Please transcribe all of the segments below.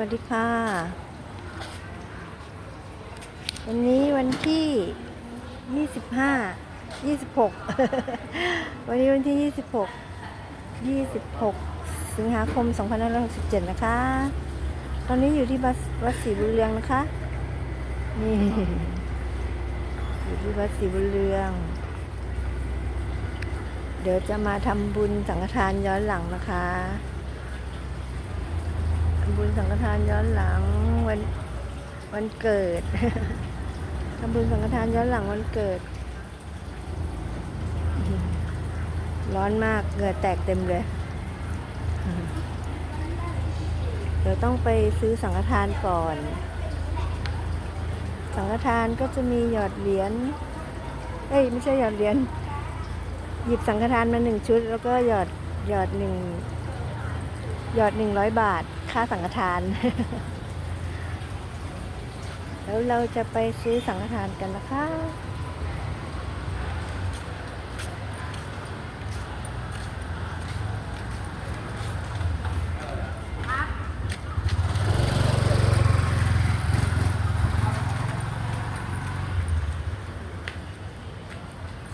วัสดีค่ะ วันนี้วันที่25 26วันนี้วันที่26 26สิงหาคม2567นะคะ ตอนนี้อยู่ที่วัดวัดศรีบุญเรืองนะคะ นี่ อยู่ที่วัดศรีบุญเรือง เดี๋ยวจะมาทำบุญสังฆทานย้อนหลังนะคะำบุญสังฆทานย้อนหลังวันวันเกิดทำบุญสังฆทานย้อนหลังวันเกิด ร้อนมากเหงื่อแตกเต็มเลย เดี๋ยวต้องไปซื้อสังฆทานก่อน สังฆทานก็จะมีหยอดเหรียญเอ้ยไม่ใช่หยอดเหรียญหยิบสังฆทานมาหนึ่งชุด แล้วก็หยอดหยอดหนึ่งหยอดหนึ่งร้อยบาท ค่าสังฆทาน แล้วเราจะไปซื้อสังฆทานกันนะคะ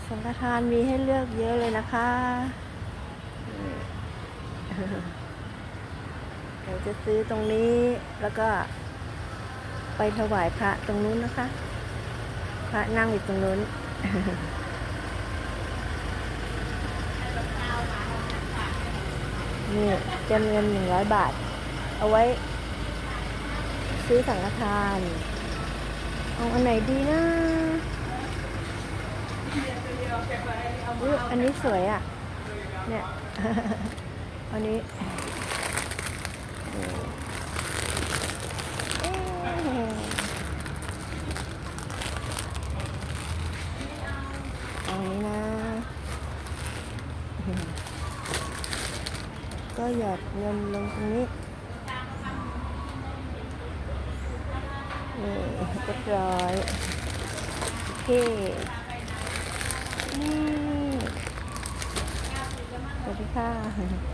สังฆทานมีให้เลือกเยอะเลยนะคะ เดี๋ยวจะซื้อตรงนี้แล้วก็ไปถวายพระตรงนู้นนะคะ พระนั่งอยู่ตรงนู้นนี่จำเงินหนึ่งร้อยบาท เอาไว้ ซื้อสังฆทานเอาอันไหนดีนะอุ๊ยอันนี้สวยอะ เนี่ย อันนี้ ก็หยอดเงินลงตรงนี้นี่เรียบร้อยโอเคนี่สวัสดีค่ะ